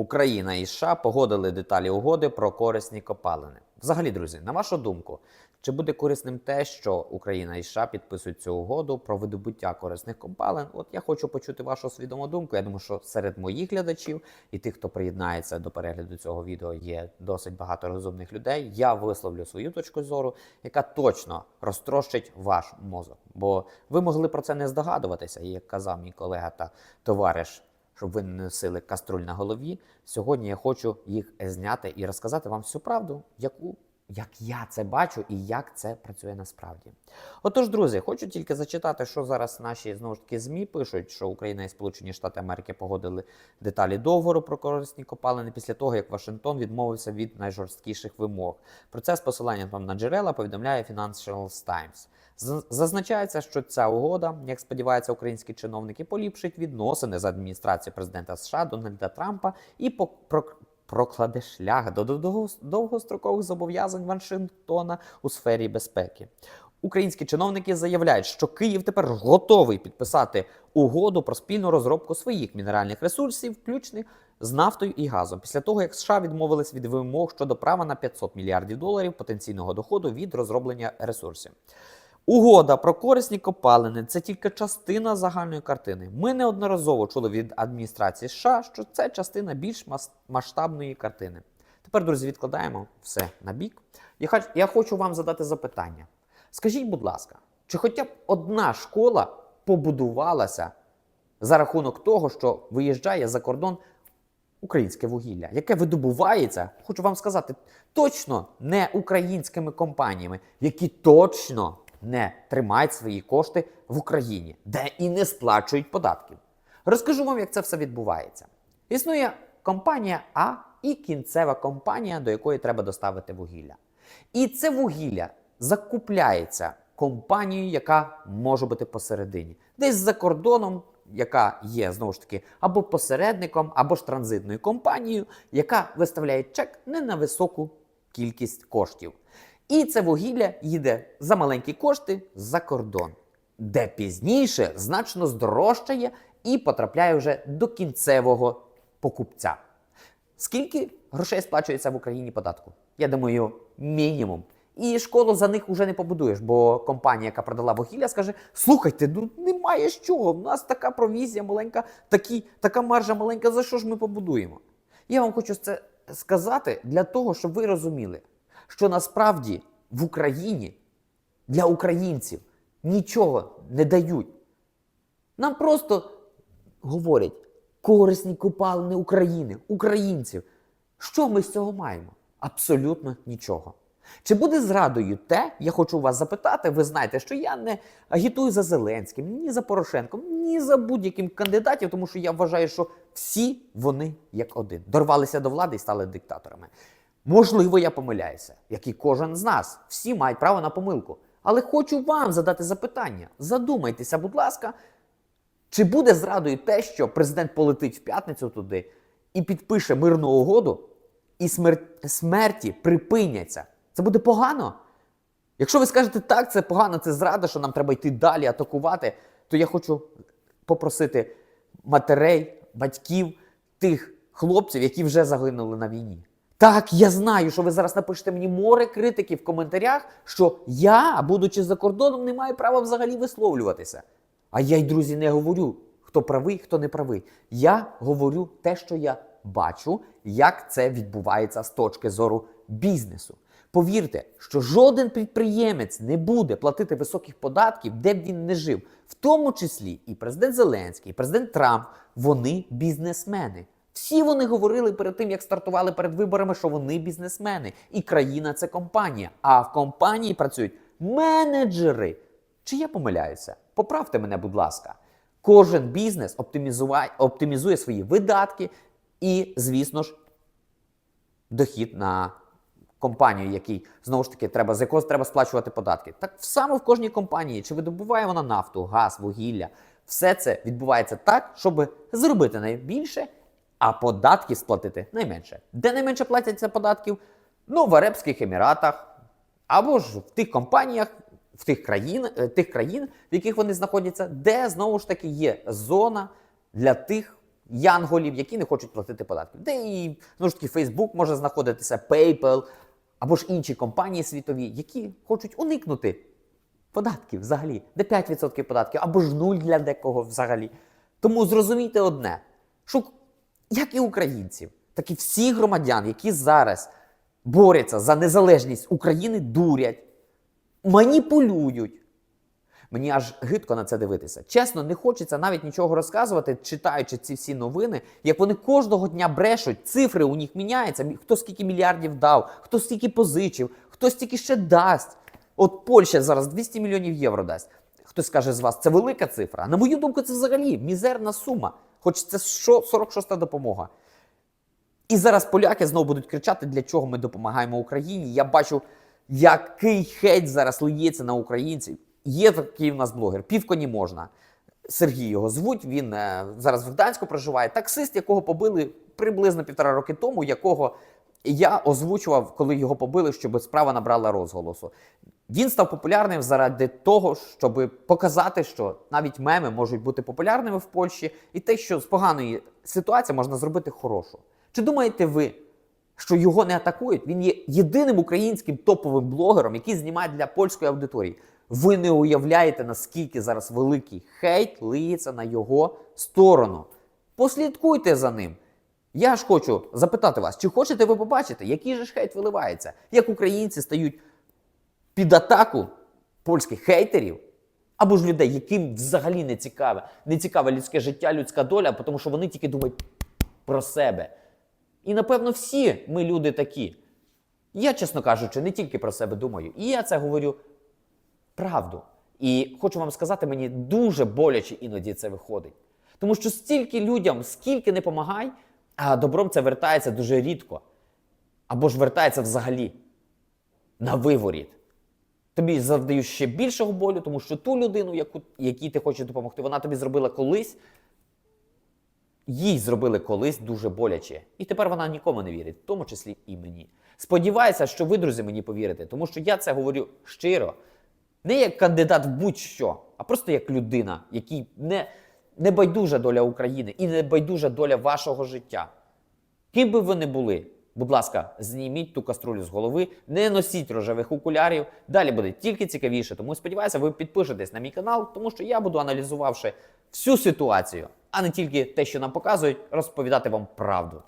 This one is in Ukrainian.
Україна і США погодили деталі угоди про корисні копалини. Взагалі, друзі, на вашу думку, чи буде корисним те, що Україна і США підписують цю угоду про видобуття корисних копалин? От я хочу почути вашу свідому думку. Я думаю, що серед моїх глядачів і тих, хто приєднається до перегляду цього відео, є досить багато розумних людей. Я висловлю свою точку зору, яка точно розтрощить ваш мозок. Бо ви могли про це не здогадуватися, як казав мій колега та товариш щоб ви не носили каструль на голові. Сьогодні я хочу їх зняти і розказати вам всю правду, яку як я це бачу і як це працює насправді. Отож, друзі, хочу тільки зачитати, що зараз наші знову ж таки ЗМІ пишуть, що Україна і Сполучені Штати Америки погодили деталі договору про корисні копалини після того, як Вашингтон відмовився від найжорсткіших вимог. Про це з посиланням там на джерела повідомляє Financial Times. Зазначається, що ця угода, як сподіваються українські чиновники, поліпшить відносини з адміністрацією президента США Дональда Трампа і по- прокладе шлях до довгострокових зобов'язань Вашингтона у сфері безпеки. Українські чиновники заявляють, що Київ тепер готовий підписати угоду про спільну розробку своїх мінеральних ресурсів, включно з нафтою і газом, після того як США відмовились від вимог щодо права на 500 мільярдів доларів потенційного доходу від розроблення ресурсів. Угода про корисні копалини це тільки частина загальної картини. Ми неодноразово чули від адміністрації США, що це частина більш масштабної картини. Тепер, друзі, відкладаємо все на бік. Я, хочу вам задати запитання. Скажіть, будь ласка, чи хоча б одна школа побудувалася за рахунок того, що виїжджає за кордон українське вугілля, яке видобувається, хочу вам сказати, точно не українськими компаніями, які точно не тримають свої кошти в Україні, де і не сплачують податків. Розкажу вам, як це все відбувається. Існує компанія А і кінцева компанія, до якої треба доставити вугілля. І це вугілля закупляється компанією, яка може бути посередині, десь за кордоном, яка є знову ж таки або посередником, або ж транзитною компанією, яка виставляє чек не на високу кількість коштів. І це вугілля їде за маленькі кошти за кордон, де пізніше значно здорожчає і потрапляє вже до кінцевого покупця. Скільки грошей сплачується в Україні податку? Я думаю, мінімум. І школу за них вже не побудуєш, бо компанія, яка продала вугілля, скаже: слухайте, ну немає з чого. У нас така провізія маленька, такі, така маржа маленька, за що ж ми побудуємо? Я вам хочу це сказати для того, щоб ви розуміли, що насправді в Україні для українців нічого не дають. Нам просто говорять корисні копалини України, українців. Що ми з цього маємо? Абсолютно нічого. Чи буде зрадою те, я хочу вас запитати, ви знаєте, що я не агітую за Зеленським, ні за Порошенком, ні за будь-яким кандидатів, тому що я вважаю, що всі вони як один дорвалися до влади і стали диктаторами. Можливо, я помиляюся, як і кожен з нас. Всі мають право на помилку. Але хочу вам задати запитання. Задумайтеся, будь ласка, чи буде зрадою те, що президент полетить в п'ятницю туди і підпише мирну угоду, і смер... смерті припиняться? Це буде погано? Якщо ви скажете так, це погано, це зрада, що нам треба йти далі, атакувати, то я хочу попросити матерей, батьків, тих хлопців, які вже загинули на війні. Так, я знаю, що ви зараз напишете мені море критики в коментарях, що я, будучи за кордоном, не маю права взагалі висловлюватися. А я й, друзі, не говорю, хто правий, хто не правий. Я говорю те, що я бачу, як це відбувається з точки зору бізнесу. Повірте, що жоден підприємець не буде платити високих податків, де б він не жив, в тому числі і президент Зеленський, і президент Трамп, вони бізнесмени. Всі вони говорили перед тим, як стартували перед виборами, що вони бізнесмени, і країна це компанія. А в компанії працюють менеджери. Чи я помиляюся? Поправте мене, будь ласка. Кожен бізнес оптимізує, свої видатки і, звісно ж, дохід на компанію, який знову ж таки треба з якого треба сплачувати податки. Так саме в кожній компанії, чи видобуває вона нафту, газ, вугілля, все це відбувається так, щоб зробити найбільше, а податки сплатити найменше. Де найменше платяться податків? Ну, в Арабських Еміратах, або ж в тих компаніях, в тих країн, е, тих країн, в яких вони знаходяться, де знову ж таки є зона для тих янголів, які не хочуть платити податки. Де і ну ж таки Facebook може знаходитися, PayPal або ж інші компанії світові, які хочуть уникнути податків взагалі, де 5% податків, або ж нуль для декого взагалі. Тому зрозумійте одне, що як і українців, так і всі громадян, які зараз борються за незалежність України, дурять, маніпулюють. Мені аж гидко на це дивитися. Чесно, не хочеться навіть нічого розказувати, читаючи ці всі новини, як вони кожного дня брешуть, цифри у них міняються. Хто скільки мільярдів дав, хто стільки позичив, хто стільки ще дасть. От Польща зараз 200 мільйонів євро дасть. Хтось скаже з вас, це велика цифра. А на мою думку, це взагалі мізерна сума. Хоч це 46-та допомога. І зараз поляки знову будуть кричати, для чого ми допомагаємо Україні. Я бачу, який хейт зараз лиється на українців. Є такий в нас блогер, півконі можна. Сергій його звуть. Він е, зараз в Гданську проживає. Таксист, якого побили приблизно півтора роки тому, якого я озвучував, коли його побили, щоб справа набрала розголосу. Він став популярним заради того, щоб показати, що навіть меми можуть бути популярними в Польщі, і те, що з поганої ситуації можна зробити хорошу. Чи думаєте ви, що його не атакують? Він є єдиним українським топовим блогером, який знімає для польської аудиторії. Ви не уявляєте, наскільки зараз великий хейт лиється на його сторону. Послідкуйте за ним. Я ж хочу запитати вас, чи хочете ви побачити, який же ж хейт виливається? Як українці стають під атаку польських хейтерів, або ж людей, яким взагалі не цікаве, не цікаве людське життя, людська доля, тому що вони тільки думають про себе. І напевно всі ми люди такі. Я, чесно кажучи, не тільки про себе думаю, і я це говорю правду. І хочу вам сказати, мені дуже боляче іноді це виходить. Тому що стільки людям, скільки не помагай, а добром це вертається дуже рідко. Або ж вертається взагалі на виворіт. Тобі завдають ще більшого болю, тому що ту людину, яку, якій ти хочеш допомогти, вона тобі зробила колись, їй зробили колись дуже боляче. І тепер вона нікому не вірить, в тому числі і мені. Сподіваюся, що ви, друзі, мені повірите, тому що я це говорю щиро, не як кандидат в будь-що, а просто як людина, якій не, не байдужа доля України і не байдужа доля вашого життя. Ким би ви не були, будь ласка, зніміть ту каструлю з голови, не носіть рожевих окулярів. Далі буде тільки цікавіше. Тому сподіваюся, ви підпишетесь на мій канал, тому що я буду аналізувавши всю ситуацію, а не тільки те, що нам показують, розповідати вам правду.